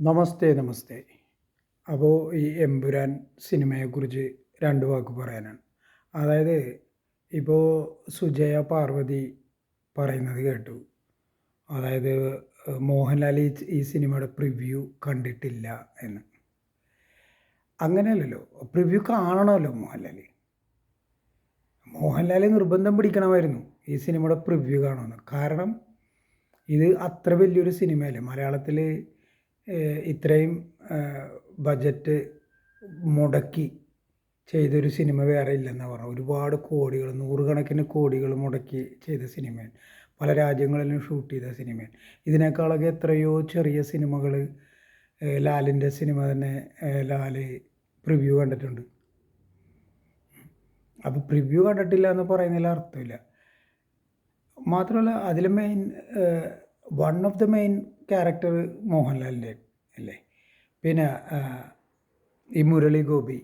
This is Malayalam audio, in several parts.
നമസ്തേ നമസ്തേ. അപ്പോൾ ഈ എമ്പുരാൻ സിനിമയെക്കുറിച്ച് രണ്ട് വാക്ക് പറയാനാണ്. അതായത് ഇപ്പോൾ സുജയ പാർവതി പറയുന്നത് കേട്ടു. അതായത് മോഹൻലാൽ ഈ ഈ സിനിമയുടെ പ്രിവ്യൂ കണ്ടിട്ടില്ല എന്ന്. അങ്ങനെയല്ലല്ലോ പ്രിവ്യൂ കാണണമല്ലോ മോഹൻലാൽ. മോഹൻലാൽ നിർബന്ധം പിടിക്കണമായിരുന്നു ഈ സിനിമയുടെ പ്രിവ്യൂ കാണുമെന്ന് കാരണം ഇത് അത്ര വലിയൊരു സിനിമയല്ലേ. മലയാളത്തിൽ ഇത്രയും ബജറ്റ് മുടക്കി ചെയ്തൊരു സിനിമ വേറെ ഇല്ലെന്ന് പറഞ്ഞു ഒരുപാട് കോടികൾ നൂറുകണക്കിന് കോടികൾ മുടക്കി ചെയ്ത സിനിമയാണ് പല രാജ്യങ്ങളിലും ഷൂട്ട് ചെയ്ത സിനിമയാണ് ഇതിനേക്കാളൊക്കെ എത്രയോ ചെറിയ സിനിമകൾ ലാലിന്റെ സിനിമ തന്നെ ലാൽ പ്രിവ്യൂ കണ്ടിട്ടുണ്ട്. അപ്പോൾ പ്രിവ്യൂ കണ്ടിട്ടില്ല എന്ന് പറയുന്നതിൽ അർത്ഥമില്ല. മാത്രമല്ല അതിൽ main one of the main character മോഹൻലാലിന്റെ അല്ലേ? പിന്നെ ഈ മുരളി ഗോപി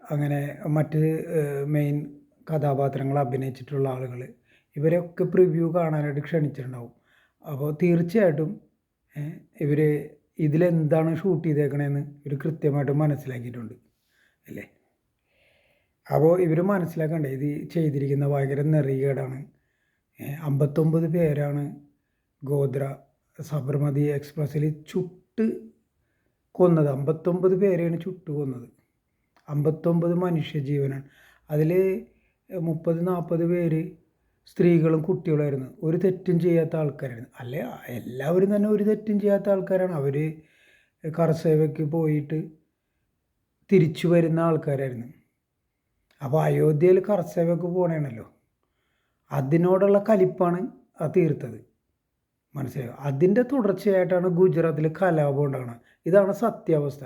അങ്ങനെ മറ്റ് മെയിൻ കഥാപാത്രങ്ങൾ അഭിനയിച്ചിട്ടുള്ള ആളുകൾ ഇവരൊക്കെ പ്രിവ്യൂ കാണാനായിട്ട് ക്ഷണിച്ചിട്ടുണ്ടാവും. അപ്പോൾ തീർച്ചയായിട്ടും ഇവർ ഇതിലെന്താണ് ഷൂട്ട് ചെയ്തേക്കണേന്ന് ഇവർ കൃത്യമായിട്ട് മനസ്സിലാക്കിയിട്ടുണ്ട് അല്ലേ? അപ്പോൾ ഇവർ മനസ്സിലാക്കണ്ടേ ഇത് ചെയ്തിരിക്കുന്ന ഭയങ്കര നെറികേടാണ്. അമ്പത്തൊമ്പത് പേരാണ് ഗോദ്ര സബർമതി എക്സ്പ്രസ്സിൽ ചുട്ട് കൊന്നത്. അമ്പത്തൊമ്പത് പേരെയാണ് ചുട്ട് കൊന്നത്. അമ്പത്തൊമ്പത് മനുഷ്യജീവനാണ്. അതിൽ മുപ്പത് നാൽപ്പത് പേര് സ്ത്രീകളും കുട്ടികളായിരുന്നു ഒരു തെറ്റും ചെയ്യാത്ത ആൾക്കാരായിരുന്നു. അല്ലെ എല്ലാവരും തന്നെ ഒരു തെറ്റും ചെയ്യാത്ത ആൾക്കാരാണ്. അവർ കർസേവയ്ക്ക് പോയിട്ട് തിരിച്ചു വരുന്ന ആൾക്കാരായിരുന്നു. അപ്പോൾ അയോധ്യയിൽ കർസേവയ്ക്ക് പോകണേണല്ലോ അതിനോടുള്ള കലിപ്പാണ് ആ തീർത്തത്. മനസ്സിലായോ? അതിന്റെ തുടർച്ചയായിട്ടാണ് ഗുജറാത്തിൽ കലാപം ഉണ്ടാകുന്നത് ഇതാണ് സത്യാവസ്ഥ.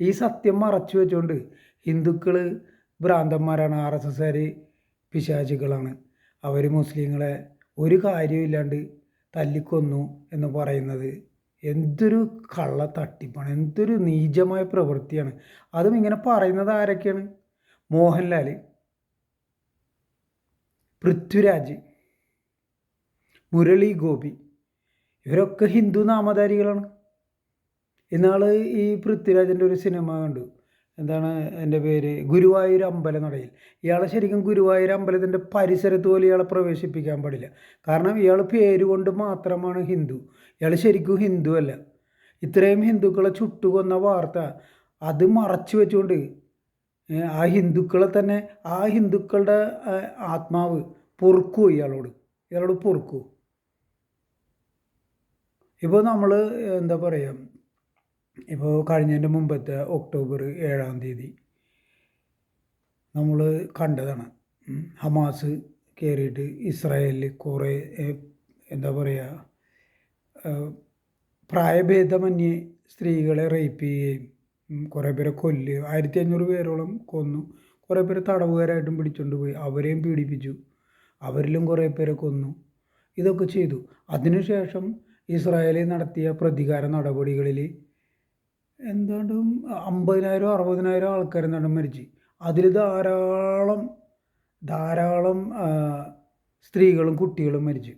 ഈ സത്യം മറച്ചു വെച്ചുകൊണ്ട് ഹിന്ദുക്കൾ ഭ്രാന്തന്മാരാണ് ആർ എസ് എസ്കാർ പിശാചികളാണ് അവർ മുസ്ലിങ്ങളെ ഒരു കാര്യമില്ലാണ്ട് തല്ലിക്കൊന്നു എന്ന് പറയുന്നത് എന്തൊരു കള്ള തട്ടിപ്പാണ് എന്തൊരു നീചമായ പ്രവൃത്തിയാണ്. അതും ഇങ്ങനെ പറയുന്നത് ആരൊക്കെയാണ്? മോഹൻലാൽ പൃഥ്വിരാജ്. മുരളി ഗോപി. ഇവരൊക്കെ ഹിന്ദു നാമധാരികളാണ്. ഇന്നാൾ ഈ പൃഥ്വിരാജിന്റെ ഒരു സിനിമ കണ്ടു. എന്താണ് എന്റെ പേര്? ഗുരുവായൂർ അമ്പലം നടയിൽ ഇയാളെ ശരിക്കും ഗുരുവായൂർ അമ്പലത്തിന്റെ പരിസരത്ത് പോലും ഇയാളെ പ്രവേശിപ്പിക്കാൻ പാടില്ല. കാരണം ഇയാൾ പേരുകൊണ്ട് മാത്രമാണ് ഹിന്ദു. ഇയാൾ ശരിക്കും ഹിന്ദു അല്ല. ഇത്രയും ഹിന്ദുക്കളെ ചുട്ടുകൊന്ന വാർത്ത അത് മറച്ചു വെച്ചുകൊണ്ട് ആ ഹിന്ദുക്കളെ തന്നെ ആ ഹിന്ദുക്കളുടെ ആത്മാവ് പൊറുക്കൂ ഇയാളോട്. ഇയാളോട് പൊറുക്കൂ. ഇപ്പോൾ നമ്മൾ എന്താ പറയുക ഇപ്പോൾ കഴിഞ്ഞതിന്റെ മുമ്പത്തെ ഒക്ടോബർ ഏഴാം തീയതി നമ്മൾ കണ്ടതാണ്. ഹമാസ് കയറിയിട്ട് ഇസ്രായേലിൽ കുറേ എന്താ പറയുക പ്രായഭേദമന്യേ സ്ത്രീകളെ റേപ്പ് ചെയ്യുകയും കുറേ പേരെ കൊല്ലുകയും ആയിരത്തി അഞ്ഞൂറ് പേരോളം കൊന്നു. കുറേ പേരെ തടവുകാരായിട്ടും പിടിച്ചുകൊണ്ട് പോയി. അവരെയും പീഡിപ്പിച്ചു. അവരിലും കുറേ പേരെ കൊന്നു. ഇതൊക്കെ ചെയ്തു. അതിനുശേഷം ഇസ്രായേലിൽ നടത്തിയ പ്രതികാര നടപടികളിൽ എന്താണ്ടും അമ്പതിനായിരം അറുപതിനായിരം ആൾക്കാർ മരിച്ചു. അതിൽ ധാരാളം ധാരാളം സ്ത്രീകളും കുട്ടികളും മരിച്ചു.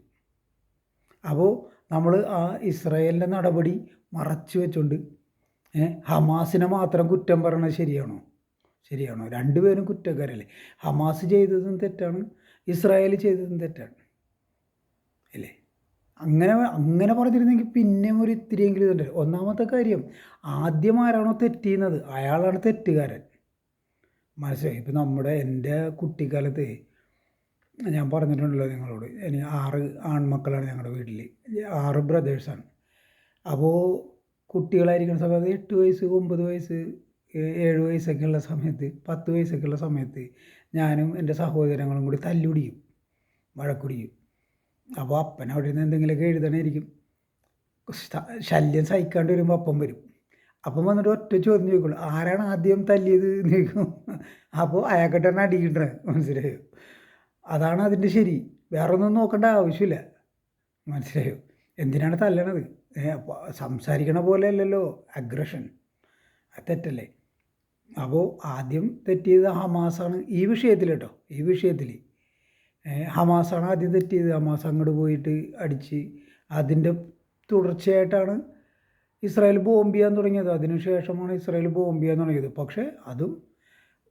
അപ്പോൾ നമ്മൾ ആ ഇസ്രായേലിന്റെ നടപടി മറച്ചു വെച്ചുകൊണ്ട് ഹമാസിനെ മാത്രം കുറ്റം പറയണത് ശരിയാണോ? ശരിയാണോ? രണ്ടുപേരും കുറ്റക്കാരല്ലേ? ഹമാസ് ചെയ്തതും തെറ്റാണ് ഇസ്രായേൽ ചെയ്തതും തെറ്റാണ്. അല്ലേ അങ്ങനെ അങ്ങനെ പറഞ്ഞിരുന്നെങ്കിൽ പിന്നെ ഒരു ഇത്തിരിയെങ്കിലും ഇതുണ്ട്. ഒന്നാമത്തെ കാര്യം ആദ്യം ആരാണോ തെറ്റിയുന്നത് അയാളാണ് തെറ്റുകാരൻ. മനസ്സിലായി? ഇപ്പം നമ്മുടെ എന്റെ കുട്ടിക്കാലത്ത് ഞാൻ പറഞ്ഞിട്ടുണ്ടല്ലോ നിങ്ങളോട്. ഇനി ആറ് ആൺമക്കളാണ് ഞങ്ങളുടെ വീട്ടിൽ ആറ് ബ്രദേഴ്സാണ്. അപ്പോൾ കുട്ടികളായിരിക്കുന്ന സമയത്ത് എട്ട് വയസ്സ് ഒമ്പത് വയസ്സ് ഏഴ് വയസ്സൊക്കെ ഉള്ള സമയത്ത് പത്ത് വയസ്സൊക്കെ ഉള്ള സമയത്ത് ഞാനും എന്റെ സഹോദരങ്ങളും കൂടി തല്ലുടിയും വഴക്കുടിക്കും അപ്പോൾ അപ്പൻ അവിടെ നിന്ന് എന്തെങ്കിലുമൊക്കെ എഴുതണമായിരിക്കും ശല്യം സഹിക്കാണ്ട് വരുമ്പോൾ അപ്പം വരും. അപ്പം വന്നിട്ട് ഒറ്റ ചോദ്യം ചോദിക്കുള്ളൂ. ആരാണ് ആദ്യം തല്ലിയത് നീക്കും അപ്പോൾ അയാൾക്കിട്ടാണ് അടിക്കേണ്ടത് മനസ്സിലായോ? അതാണ് അതിന്റെ ശരി. വേറെ ഒന്നും നോക്കേണ്ട ആവശ്യമില്ല. മനസ്സിലായോ? എന്തിനാണ് തല്ലണത്? സംസാരിക്കണ പോലെ അല്ലല്ലോ. അഗ്രഷൻ. അത് തെറ്റല്ലേ? അപ്പോൾ ആദ്യം തെറ്റിയത് ഹമാസാണ് ഈ വിഷയത്തിൽ കേട്ടോ. ഈ വിഷയത്തിൽ ഹമാസാണ് ആദ്യം തെറ്റിയത്. ഹമാസ് അങ്ങോട്ട് പോയിട്ട് അടിച്ച് അതിന്റെ തുടർച്ചയായിട്ടാണ് ഇസ്രായേൽ ബോംബ് ചെയ്യാൻ തുടങ്ങിയത്. അതിനുശേഷമാണ് ഇസ്രായേൽ ബോംബ് ചെയ്യാൻ തുടങ്ങിയത്. പക്ഷേ അതും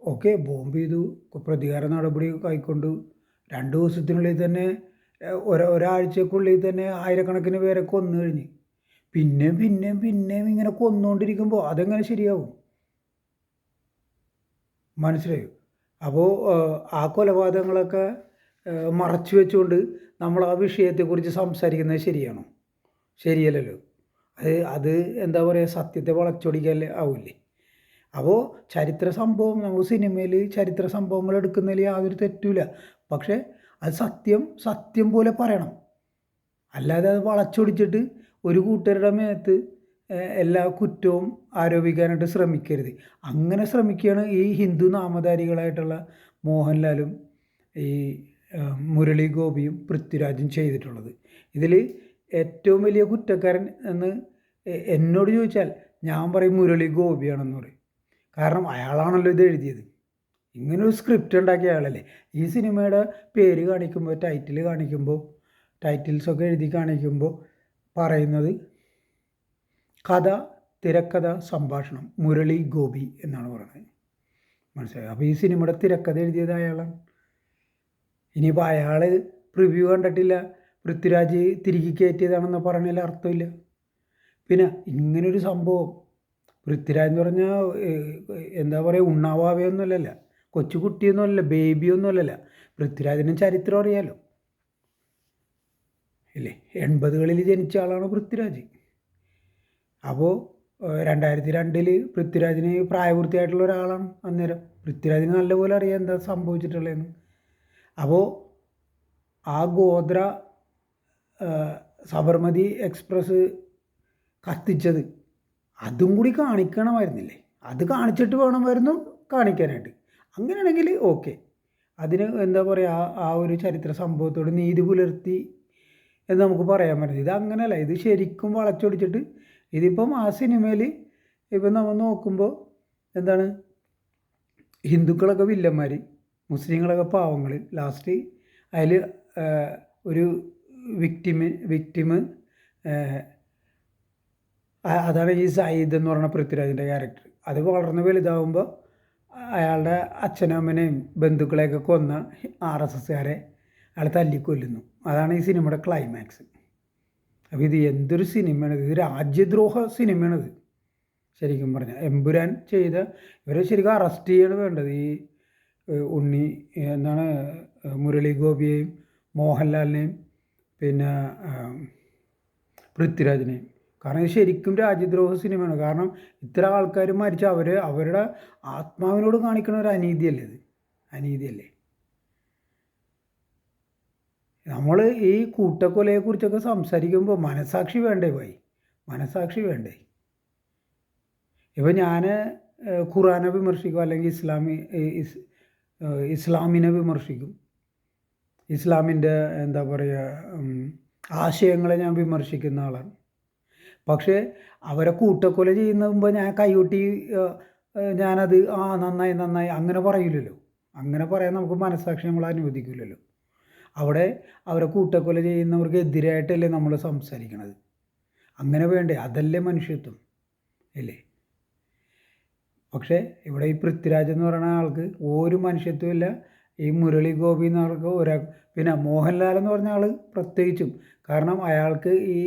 ഓക്കെ ബോംബ് ചെയ്തു. പ്രതികാര നടപടി കൈക്കൊണ്ട്. രണ്ട് ദിവസത്തിനുള്ളിൽ തന്നെ ഒരാഴ്ചക്കുള്ളിൽ തന്നെ ആയിരക്കണക്കിന് പേരെ കൊന്നു കഴിഞ്ഞ്. പിന്നെയും പിന്നെയും പിന്നെയും ഇങ്ങനെ കൊന്നുകൊണ്ടിരിക്കുമ്പോൾ അതെങ്ങനെ ശരിയാവും? മനസ്സിലായോ? അപ്പോൾ ആ കൊലപാതകങ്ങളൊക്കെ മറച്ചു വെച്ചുകൊണ്ട് നമ്മൾ ആ വിഷയത്തെക്കുറിച്ച് സംസാരിക്കുന്നത് ശരിയാണോ? ശരിയല്ലല്ലോ. അത് അത് എന്താ പറയുക സത്യത്തെ വളച്ചൊടിക്കല്ലേ ആവില്ലേ? അപ്പോൾ ചരിത്ര സംഭവം നമ്മൾ സിനിമയിൽ ചരിത്ര സംഭവങ്ങൾ എടുക്കുന്നതിൽ യാതൊരു തെറ്റില്ല പക്ഷേ അത് സത്യം സത്യം പോലെ പറയണം. അല്ലാതെ അത് വളച്ചൊടിച്ചിട്ട് ഒരു കൂട്ടരുടെ മേത്ത് എല്ലാ കുറ്റവും ആരോപിക്കാനായിട്ട് ശ്രമിക്കരുത്. അങ്ങനെ ശ്രമിക്കുകയാണ് ഈ ഹിന്ദു നാമധാരികളായിട്ടുള്ള മോഹൻലാലും ഈ മുരളി ഗോപിയും പൃഥ്വിരാജും ചെയ്തിട്ടുള്ളത്. ഇതിൽ ഏറ്റവും വലിയ കുറ്റക്കാരൻ എന്ന് എന്നോട് ചോദിച്ചാൽ ഞാൻ പറയും മുരളി ഗോപിയാണെന്ന് പറയും. കാരണം അയാളാണല്ലോ ഇത് എഴുതിയത്. ഇങ്ങനൊരു സ്ക്രിപ്റ്റ് ഉണ്ടാക്കിയ ആളല്ലേ ഈ സിനിമയുടെ പേര് കാണിക്കുമ്പോൾ ടൈറ്റിൽ കാണിക്കുമ്പോൾ ടൈറ്റിൽസൊക്കെ എഴുതി കാണിക്കുമ്പോൾ പറയുന്നത് കഥ തിരക്കഥ സംഭാഷണം മുരളി ഗോപി എന്നാണ് പറയുന്നത്. മനസ്സിലായി? അപ്പോൾ ഈ സിനിമയുടെ തിരക്കഥ എഴുതിയത് അയാളാണ്. ഇനിയിപ്പോൾ അയാൾ പ്രിവ്യൂ കണ്ടിട്ടില്ല. പൃഥ്വിരാജ് തിരികെ കയറ്റിയതാണെന്ന് പറഞ്ഞതിൽ അർത്ഥമില്ല. പിന്നെ ഇങ്ങനൊരു സംഭവം. പൃഥ്വിരാജ് എന്ന് പറഞ്ഞാൽ എന്താ പറയുക ഉണ്ണാവാവയൊന്നുമല്ലല്ല. കൊച്ചു കുട്ടിയൊന്നുമല്ല ബേബിയൊന്നുമല്ലല്ല. പൃഥ്വിരാജിനും ചരിത്രം അറിയാലോ. ഇല്ലേ? എൺപതുകളിൽ ജനിച്ച ആളാണ് പൃഥ്വിരാജ്. അപ്പോൾ രണ്ടായിരത്തി രണ്ടിൽ പൃഥ്വിരാജിന് പ്രായപൂർത്തിയായിട്ടുള്ള ഒരാളാണ് അന്നേരം. പൃഥ്വിരാജിന് നല്ലപോലെ അറിയാം എന്താ സംഭവിച്ചിട്ടുള്ളതെന്ന്. അപ്പോൾ ആ ഗോത്ര സബർമതി എക്സ്പ്രസ് കത്തിച്ചത് അതും കൂടി കാണിക്കണമായിരുന്നില്ലേ? അത് കാണിച്ചിട്ട് വേണമായിരുന്നു കാണിക്കാനായിട്ട്. അങ്ങനെയാണെങ്കിൽ ഓക്കെ. അതിന് എന്താ പറയുക ആ ആ ഒരു ചരിത്ര സംഭവത്തോട് നീതി പുലർത്തി എന്ന് നമുക്ക് പറയാൻ പറ്റില്ല. ഇത് അങ്ങനെയല്ല ഇത് ശരിക്കും വളച്ചൊടിച്ചിട്ട് ഇതിപ്പം ആ സിനിമയിൽ ഇപ്പം നമ്മൾ നോക്കുമ്പോൾ എന്താണ് ഹിന്ദുക്കളൊക്കെ വില്ലന്മാർ മുസ്ലിങ്ങളൊക്കെ പാവങ്ങൾ ലാസ്റ്റ് അതിൽ ഒരു വിക്ടിമ് വിക്ടിമ് അതാണ് ഈ സയ്യിദ് എന്ന് പറഞ്ഞ പൃഥ്വിരാജിന്റെ ക്യാരക്ടർ അത് വളർന്ന് വലുതാവുമ്പോൾ അയാളുടെ അച്ഛനും അമ്മനെയും ബന്ധുക്കളെയൊക്കെ കൊന്ന ആർ എസ് എസ്സുകാരെ അയാൾ തല്ലിക്കൊല്ലുന്നു. അതാണ് ഈ സിനിമയുടെ ക്ലൈമാക്സ് അപ്പോൾ ഇത് എന്തൊരു സിനിമയാണിത് ഇത്? രാജ്യദ്രോഹ സിനിമയാണിത് ശരിക്കും പറഞ്ഞാൽ എമ്പുരാൻ ചെയ്ത ഇവരെ ശരിക്കും അറസ്റ്റ് ചെയ്യാണ് വേണ്ടത്. ഈ ഉണ്ണി എന്താണ് മുരളി ഗോപിയെയും മോഹൻലാലിനെയും പിന്നെ പൃഥ്വിരാജിനെയും. കാരണം ഇത് ശരിക്കും രാജ്യദ്രോഹ സിനിമയാണ്. കാരണം ഇത്ര ആൾക്കാർ മരിച്ച അവർ അവരുടെ ആത്മാവിനോട് കാണിക്കുന്ന ഒരു അനീതിയല്ലേ ഇത്? അനീതിയല്ലേ? നമ്മൾ ഈ കൂട്ടക്കൊലയെക്കുറിച്ചൊക്കെ സംസാരിക്കുമ്പോൾ മനസാക്ഷി വേണ്ടേ പോയി? മനസാക്ഷി വേണ്ടേ? ഇപ്പം ഞാൻ ഖുറാനെ വിമർശിക്കും അല്ലെങ്കിൽ ഇസ്ലാമി ഇസ്ലാമിനെ വിമർശിക്കും. ഇസ്ലാമിന്റെ എന്താ പറയുക ആശയങ്ങളെ ഞാൻ വിമർശിക്കുന്ന ആളാണ്. പക്ഷേ അവരെ കൂട്ടക്കൊല ചെയ്യുന്ന മുമ്പ് ഞാൻ കൈകൊട്ടി ഞാനത് ആ നന്നായി നന്നായി അങ്ങനെ പറയില്ലല്ലോ. അങ്ങനെ പറയാൻ നമുക്ക് മനസ്സാക്ഷി നമ്മൾ അനുവദിക്കില്ലല്ലോ. അവിടെ അവരെ കൂട്ടക്കൊല ചെയ്യുന്നവർക്ക് എതിരായിട്ടല്ലേ നമ്മൾ സംസാരിക്കണത്? അങ്ങനെ വേണ്ടേ? അതല്ലേ മനുഷ്യത്വം? അല്ലേ? പക്ഷേ ഇവിടെ ഈ പൃഥ്വിരാജ് എന്ന് പറയുന്ന ആൾക്ക് ഒരു മനുഷ്യത്വമില്ല ഈ മുരളി ഗോപി എന്ന് ഒരാൾ പിന്നെ മോഹൻലാൽ എന്ന് പറഞ്ഞ ആൾ പ്രത്യേകിച്ചും. കാരണം അയാൾക്ക് ഈ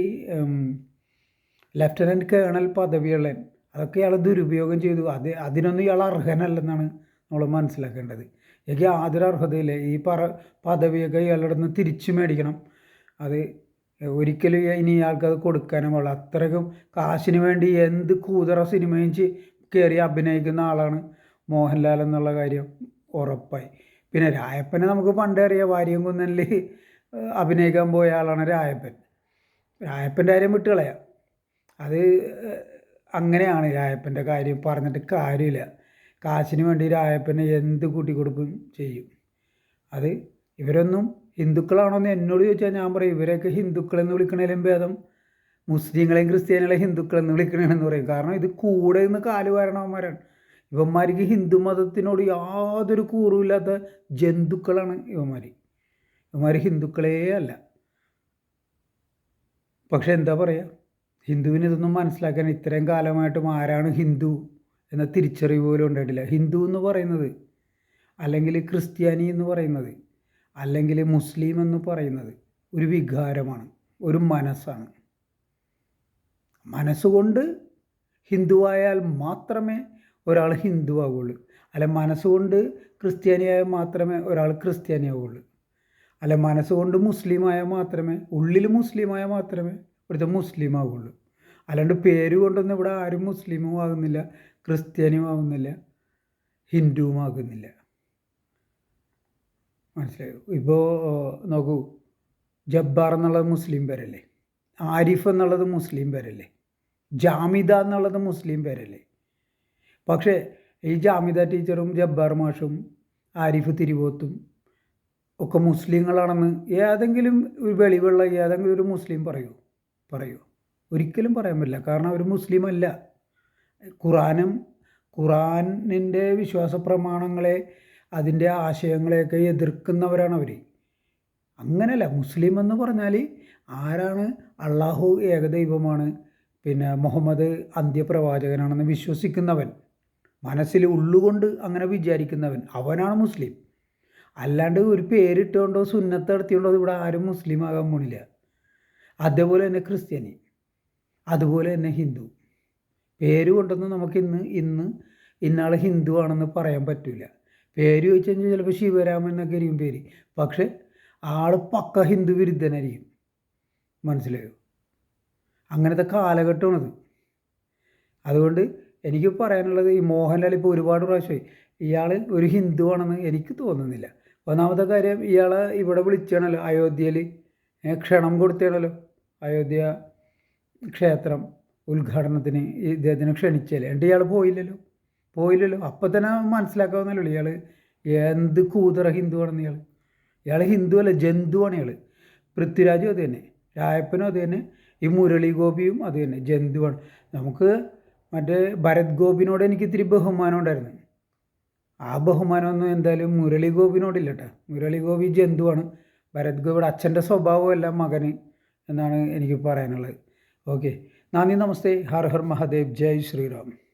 ലെഫ്റ്റനന്റ് കേണൽ പദവിയുള്ള അതൊക്കെ ഇയാൾ ദുരുപയോഗം ചെയ്തു. അത് അതിനൊന്നും ഇയാൾ അർഹനല്ലെന്നാണ് നമ്മൾ മനസ്സിലാക്കേണ്ടത്. എനിക്ക് യാതൊരു അർഹതയില്ല. ഈ പറ പദവിയൊക്കെ ഇയാളുടെ നിന്ന് തിരിച്ചു മേടിക്കണം. അത് ഒരിക്കലും ഇനി ഇയാൾക്കത് കൊടുക്കാനും പാടില്ല. അത്രയ്ക്കും കാശിന് വേണ്ടി എന്ത് കൂതറ സിനിമയും കയറി അഭിനയിക്കുന്ന ആളാണ് മോഹൻലാൽ എന്നുള്ള കാര്യം ഉറപ്പായി. പിന്നെ രായപ്പനെ നമുക്ക് പണ്ടേ അറിയാം വാര്യം കുന്നനിൽ അഭിനയിക്കാൻ പോയ ആളാണ് രായപ്പൻ. രായപ്പന്റെ കാര്യം വിട്ടുകളയാം അത് അങ്ങനെയാണ് രായപ്പന്റെ കാര്യം പറഞ്ഞിട്ട് കാര്യമില്ല. കാശിന് വേണ്ടി രായപ്പനെ എന്ത് കൂട്ടിക്കൊടുക്കും ചെയ്യും. അത് ഇവരൊന്നും ഹിന്ദുക്കളാണോ എന്ന് എന്നോട് ചോദിച്ചാൽ ഞാൻ പറയും ഇവരെയൊക്കെ ഹിന്ദുക്കളെന്ന് വിളിക്കണേലും ഭേദം മുസ്ലിങ്ങളെയും ക്രിസ്ത്യാനികളെയും ഹിന്ദുക്കളെന്ന് വിളിക്കണമെന്ന് പറയും. കാരണം ഇത് കൂടെ നിന്ന് കാൽ വരണവന്മാരാണ്. ഇവന്മാർക്ക് ഹിന്ദു മതത്തിനോട് യാതൊരു കൂറുമില്ലാത്ത ജന്തുക്കളാണ് ഇവന്മാർ ഇവന്മാർ ഹിന്ദുക്കളേ അല്ല. പക്ഷെ എന്താ പറയുക ഹിന്ദുവിന് ഇതൊന്നും മനസ്സിലാക്കാൻ ഇത്രയും കാലമായിട്ടും ആരാണ് ഹിന്ദു എന്ന തിരിച്ചറിവ് പോലും ഉണ്ടായിട്ടില്ല. ഹിന്ദു എന്ന് പറയുന്നത് അല്ലെങ്കിൽ ക്രിസ്ത്യാനി എന്ന് പറയുന്നത് അല്ലെങ്കിൽ മുസ്ലിം എന്ന് പറയുന്നത് ഒരു വികാരമാണ് ഒരു മനസ്സാണ്. മനസ്സുകൊണ്ട് ഹിന്ദുവായാൽ മാത്രമേ ഒരാൾ ഹിന്ദു ആവുകയുള്ളൂ അല്ല മനസ്സുകൊണ്ട് ക്രിസ്ത്യാനിയായാൽ മാത്രമേ ഒരാൾ ക്രിസ്ത്യാനി ആവുള്ളൂ അല്ല മനസ്സുകൊണ്ട് മുസ്ലിമായാൽ മാത്രമേ ഉള്ളിൽ മുസ്ലിമായാൽ മാത്രമേ ഇവിടുത്തെ മുസ്ലിം ആവുള്ളൂ അല്ലാണ്ട് പേര് കൊണ്ടൊന്നും ഇവിടെ ആരും മുസ്ലിമും ആകുന്നില്ല ക്രിസ്ത്യാനിയും ആകുന്നില്ല ഹിന്ദുവും ആകുന്നില്ല. മനസ്സിലായോ? ഇപ്പോൾ നോക്കൂ. ജബ്ബാർ എന്നുള്ള മുസ്ലിം പേരല്ലേ? ആരിഫ് എന്നുള്ളത് മുസ്ലിം പേരല്ലേ? ജാമിദ എന്നുള്ളത് മുസ്ലിം പേരല്ലേ? പക്ഷേ ഈ ജാമിദ ടീച്ചറും ജബ്ബാർ മാഷും ആരിഫ് തിരുവോത്തും ഒക്കെ മുസ്ലിങ്ങളാണെന്ന് ഏതെങ്കിലും ഒരു വെളിവുള്ള ഏതെങ്കിലും ഒരു മുസ്ലിം പറയൂ? പറയൂ. ഒരിക്കലും പറയാൻ പറ്റില്ല. കാരണം അവർ മുസ്ലിം അല്ല ഖുറാനും ഖുറാനിന്റെ വിശ്വാസ പ്രമാണങ്ങളെ അതിന്റെ ആശയങ്ങളെയൊക്കെ എതിർക്കുന്നവരാണ് അവർ അങ്ങനെയല്ല. മുസ്ലിം എന്ന് പറഞ്ഞാൽ ആരാണ്? അള്ളാഹു ഏകദൈവമാണ്. പിന്നെ മുഹമ്മദ് അന്ത്യപ്രവാചകനാണെന്ന് വിശ്വസിക്കുന്നവൻ. മനസ്സിൽ ഉള്ളുകൊണ്ട് അങ്ങനെ വിചാരിക്കുന്നവൻ. അവനാണ് മുസ്ലിം. അല്ലാണ്ട് ഒരു പേരിട്ടുകൊണ്ടോ സുന്നത്ത് നടത്തിയോണ്ടോ ഇവിടെ ആരും മുസ്ലിം ആകാൻ പോണില്ല. അതേപോലെ തന്നെ ക്രിസ്ത്യാനി. അതുപോലെ തന്നെ ഹിന്ദു. പേര് കൊണ്ടൊന്നും നമുക്ക് ഇന്ന് ഇന്ന് ഇന്നാൾ ഹിന്ദു ആണെന്ന് പറയാൻ പറ്റില്ല പേര് ചോദിച്ചു കഴിഞ്ഞാൽ ചിലപ്പോൾ ശിവരാമൻ എന്നൊക്കെ ആയിരിക്കും പേര്. പക്ഷെ ആൾ പക്ക ഹിന്ദു വിരുദ്ധനായിരിക്കും. മനസ്സിലായോ? അങ്ങനത്തെ കാലഘട്ടമാണത്. അതുകൊണ്ട് എനിക്ക് പറയാനുള്ളത് ഈ മോഹൻലാൽ ഇപ്പോൾ ഒരുപാട് പ്രാവശ്യമായി ഇയാൾ ഒരു ഹിന്ദു ആണെന്ന് എനിക്ക് തോന്നുന്നില്ല. ഒന്നാമത്തെ കാര്യം ഇയാളെ ഇവിടെ വിളിച്ചാണല്ലോ അയോധ്യയിൽ ക്ഷണം കൊടുത്താണല്ലോ അയോധ്യ ക്ഷേത്രം ഉദ്ഘാടനത്തിന് ഇദ്ദേഹത്തിനെ ക്ഷണിച്ചല്ലേ എന്നിട്ട് ഇയാൾ പോയില്ലല്ലോ പോയില്ലല്ലോ. അപ്പം തന്നെ മനസ്സിലാക്കാവുന്നല്ലോ ഇയാൾ എന്ത് കൂതറ ഹിന്ദുവാണെന്ന് ഇയാൾ ഇയാൾ ഹിന്ദു അല്ല ജന്തുവാണ് ഇയാൾ പൃഥ്വിരാജും അത് തന്നെ. രായപ്പനും അത് തന്നെ. ഈ മുരളി ഗോപിയും അത് തന്നെ. ജന്തുവാണ്. നമുക്ക് മറ്റേ ഭരത് ഗോപിനോട് എനിക്ക് ഇത്തിരി ബഹുമാനം ഉണ്ടായിരുന്നു. ആ ബഹുമാനമൊന്നും എന്തായാലും മുരളി ഗോപിനോടില്ല മുരളി ഗോപി ജന്തുവാണ്. ഭരത് ഗോപിയുടെ അച്ഛന്റെ സ്വഭാവമല്ല മകന് എന്നാണ് എനിക്ക് പറയാനുള്ളത്. ഓക്കെ. നന്ദി നമസ്തേ. ഹർ ഹർ മഹാദേവ്. ജയ് ശ്രീറാം.